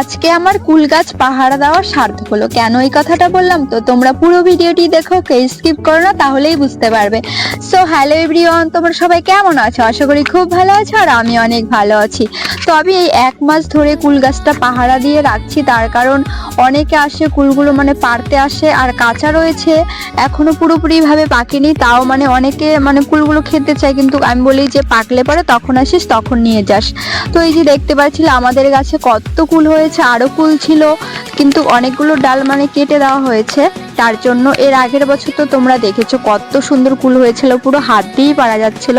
আজকে আমার কুল গাছ পাহারা দেওয়ার সার্থক হলো। কেন এই কথাটা বললাম তো? তোমরা পুরো ভিডিওটি দেখো কে স্কিপ করো না, তাহলেই বুঝতে পারবে। সো হ্যালো এভরিওয়ান তোমরা সবাই কেমন আছো? আশা করি খুব ভালো আছো আর আমি অনেক ভালো আছি। তো আমি এই এক মাস ধরে কুল গাছটা পাহারা দিয়ে রাখছি, তার কারণ অনেকে আসে কুলগুলো মানে পারতে আসে আর কাঁচা রয়েছে, এখনও পুরোপুরিভাবে পাকেনি তাও মানে অনেকে মানে কুলগুলো খেতে চায়, কিন্তু আমি বলি যে পাকলে পরে তখন আসিস, তখন নিয়ে যাস। তো এই যে দেখতে পাচ্ছিলে আমাদের গাছে কত কুল হয়েছে, আরও কুল ছিল, কিন্তু অনেকগুলো ডাল মানে কেটে দেওয়া হয়েছে। তার জন্য এর আগের বছর তো তোমরা দেখেছ, কত সুন্দর কুল হয়েছিল, পুরো হাত দিয়েই পারা যাচ্ছিল।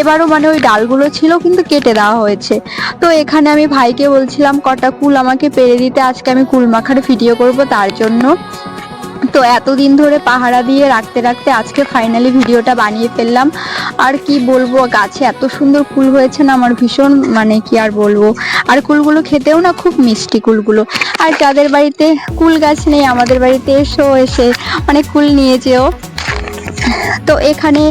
এবারও মানে ওই ডালগুলো ছিল, কিন্তু কেটে দেওয়া হয়েছে। তো এখানে আমি ভাইকে বলছিলাম, কটা কুল আমাকে পেরে দিতে, আজকে আমি কুল মাখার ভিডিও করব। তার জন্য তো এতদিন ধরে পাহারা দিয়ে রাখতে রাখতে আজকে ফাইনালি ভিডিওটা বানিয়ে ফেললাম। আর কি বলব, গাছে এত সুন্দর কুল হয়েছে না, আমার ভীষণ মানে কি আর বলব। আর কুলগুলো খেতেও না খুব মিষ্টি কুলগুলো। আর যাদের বাড়িতে কুল গাছ নেই, আমাদের বাড়িতে এসো, এসে অনেক কুল নিয়ে যেও। তো এখানে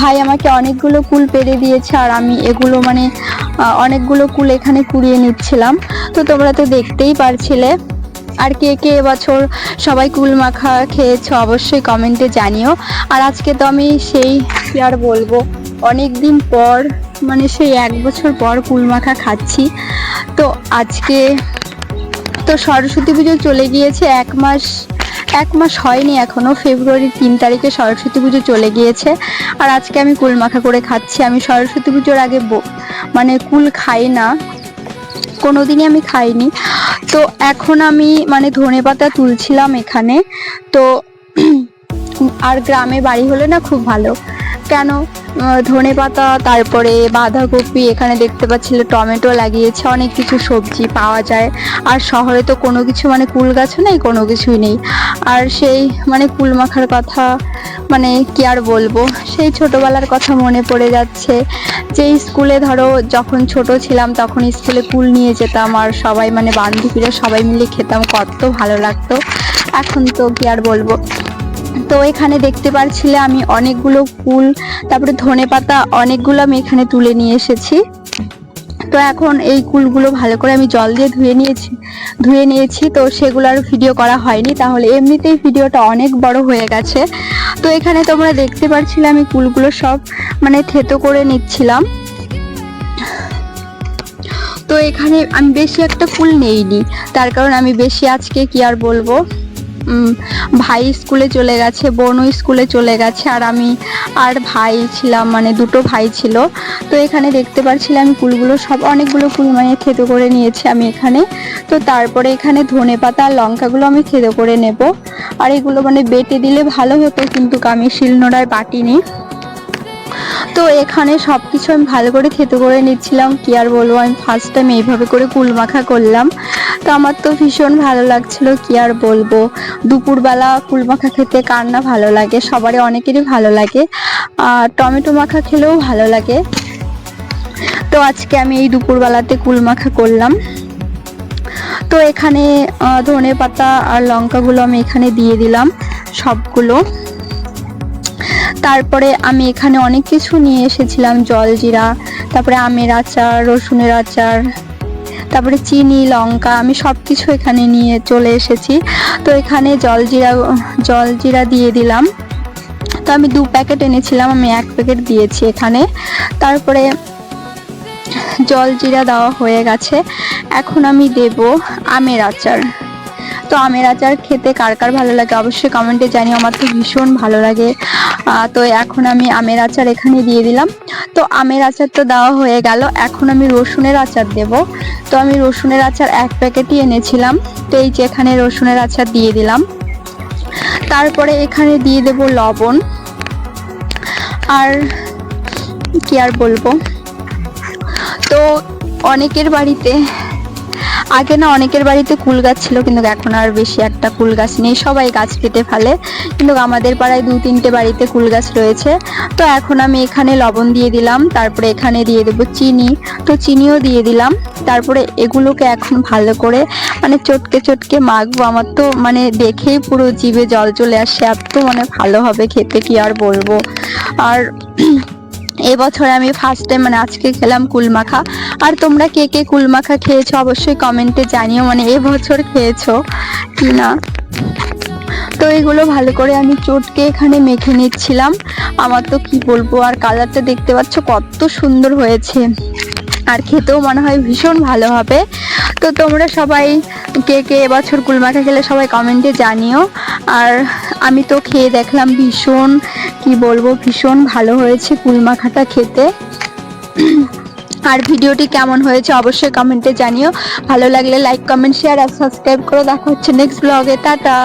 ভাই আমাকে অনেকগুলো কুল পেরে দিয়েছে, আর আমি এগুলো মানে অনেকগুলো কুল এখানে কুড়িয়ে নিচ্ছিলাম। তো তোমরা তো দেখতেই পারছিলে। আর কে কে এবছর সবাই কুল মাখা খেয়েছো অবশ্যই কমেন্টে জানিও। আর আজকে তো আমি সেই আর বলব অনেক দিন পর মানে সেই এক বছর পর কুল মাখা খাচ্ছি। তো আজকে তো সরস্বতী পুজো চলে গিয়েছে এক মাস এক মাস হয়নি এখনও ফেব্রুয়ারি তিন তারিখে সরস্বতী পুজো চলে গিয়েছে। আর আজকে আমি কুল মাখা করে খাচ্ছি। আমি সরস্বতী পুজোর আগে মানে কুল খাই না, কোনোদিনই আমি খাইনি। তো এখন আমি মানে ধনে পাতা তুলছিলাম এখানে। তো আর গ্রামে বাড়ি হলে না খুব ভালো। কেন? ধনে পাতা, তারপরে বাঁধাকপি, এখানে দেখতে পাচ্ছিলে টমেটো লাগিয়েছে, অনেক কিছু সবজি পাওয়া যায়। আর শহরে তো কোনো কিছু মানে কুল গাছও নেই, কোনো কিছুই নেই। আর সেই মানে কুল মাখার কথা মানে কি আর বলব? সেই ছোটবেলার কথা মনে পড়ে যাচ্ছে। যে স্কুলে ধরো, যখন ছোট ছিলাম, তখন স্কুলে কুল নিয়ে যেতাম, আর সবাই মানে বান্ধবীরা সবাই মিলে খেতাম, কত ভালো লাগতো। এখন তো কি আর বলব? তো এখানে দেখতে পারছিলে আমি অনেকগুলো ফুল, তারপরে ধনে পাতা অনেকগুলো আমি এখানে তুলে নিয়ে এসেছি। তো এখন এই কুলগুলো ভালো করে আমি জল দিয়ে ধুয়ে নিয়েছি ধুয়ে নিয়েছি, তো সেগুলো আর ভিডিও করা হয়নি। তাহলে এমনিতেই ভিডিওটা অনেক বড় হয়ে গেছে। তো এখানে তোমরা দেখতে পারছিলে আমি কুলগুলো সব মানে থেতো করে নিচ্ছিলাম। তো এখানে আমি বেশি একটা ফুল নেইনি, তার কারণ আমি বেশি আজকে কি আর বলব? ভাই স্কুলে চলে গেছে, বোনও স্কুলে চলে গেছে, আর আমি আর ভাই ছিলাম মানে দুটো ভাই ছিল। তো এখানে দেখতে পাচ্ছিলাম আমি কুলগুলো সব অনেকগুলো কুল মানে থেতো করে নিয়েছি আমি এখানে। তো তারপরে এখানে ধনে পাতা আর লঙ্কাগুলো আমি থেতো করে নেব। আর এগুলো মানে বেটে দিলে ভালো হতো, কিন্তু আমি শিলনোড়ায় বাটিনি তো এখানে সব কিছু আমি ভালো করে থেতো করে নিচ্ছিলাম, কি আর বলব, আমি ফার্স্ট টাইম এইভাবে করে কুল মাখা করলাম। তো আমার তো ভীষণ ভালো লাগছিল, কি আর বলব? দুপুরবেলা কুল মাখা খেতে কার না ভালো লাগে? সবারই অনেকেরই ভালো লাগে। আর টমেটো মাখা খেলেও ভালো লাগে। তো আজকে আমি এই দুপুরবেলাতে কুল মাখা করলাম। তো এখানে ধনে পাতা আর লঙ্কাগুলো আমি এখানে দিয়ে দিলাম, সবগুলো। তারপরে আমি এখানে অনেক কিছু নিয়ে এসেছিলাম জলজিরা তারপরে আমের আচার, রসুনের আচার তারপরে চিনি, লঙ্কা, আমি সব কিছু এখানে নিয়ে চলে এসেছি। তো এখানে জলজিরা জলজিরা দিয়ে দিলাম। তো আমি দু প্যাকেট এনেছিলাম, আমি এক প্যাকেট দিয়েছি এখানে। তারপরে জলজিরা দেওয়া হয়ে গেছে। এখন আমি দেব আমের আচার। তো আমের আচার খেতে কার কার ভালো লাগে অবশ্যই কমেন্টে জানিও, আমার তো ভীষণ ভালো লাগে। তো এখন আমি আমের আচার এখানে দিয়ে দিলাম। তো আমের আচার তো দেওয়া হয়ে গেল, এখন আমি রসুনের আচার দেব। তো আমি রসুনের আচার এক প্যাকেটই এনেছিলাম, তো এই যে এখানে রসুনের আচার দিয়ে দিলাম। তারপরে এখানে দিয়ে দেব লবণ। আর কি আর বলব? তো অনেকের বাড়িতে আগে না অনেকের বাড়িতে কুল গাছ ছিল, কিন্তু এখন আর বেশি একটা কুল গাছ নেই। সবাই গাছ কেটে ফেলে। কিন্তু আমাদের পাড়ায় দু তিনটে বাড়িতে কুল গাছ রয়েছে। তো এখন আমি এখানে লবণ দিয়ে দিলাম, তারপরে এখানে দিয়ে দেবো চিনি। তো চিনিও দিয়ে দিলাম। তারপরে এগুলোকে এখন ভালো করে মানে চটকে চটকে মাখবো। আমার তো মানে দেখেই পুরো জিভে জল চলে আসছে এত মানে ভালো হবে খেতে, কি আর বলব? আর এবছর আমি ফার্স্ট টাইম মানে আজকে খেলাম কুলমাখা। আর তোমরা কে কে কুলমাখা খেয়েছো অবশ্যই কমেন্টে জানিও মানে এবছর খেয়েছো কি না? তো এগুলো ভালো করে আমি চটকে এখানে মেখে নিচ্ছিলাম। আমার তো কি বলব, আর কালারটা দেখতে পাচ্ছ কত সুন্দর হয়েছে। আর খেতেও মনে হয় ভীষণ ভালো হবে। তো তোমরা সবাই কে কে এবছর কুলমাখা খেলে সবাই কমেন্টে জানিও। আর আমি তো খেয়ে দেখলাম ভীষণ, কি বলব, ভীষণ ভালো হয়েছে কুলমাখাটা খেতে। আর ভিডিওটি কেমন হয়েছে অবশ্যই কমেন্টে জানিও। ভালো লাগলে লাইক কমেন্ট শেয়ার আর সাবস্ক্রাইব করে। দেখা হচ্ছে নেক্সট ব্লগে টাটা।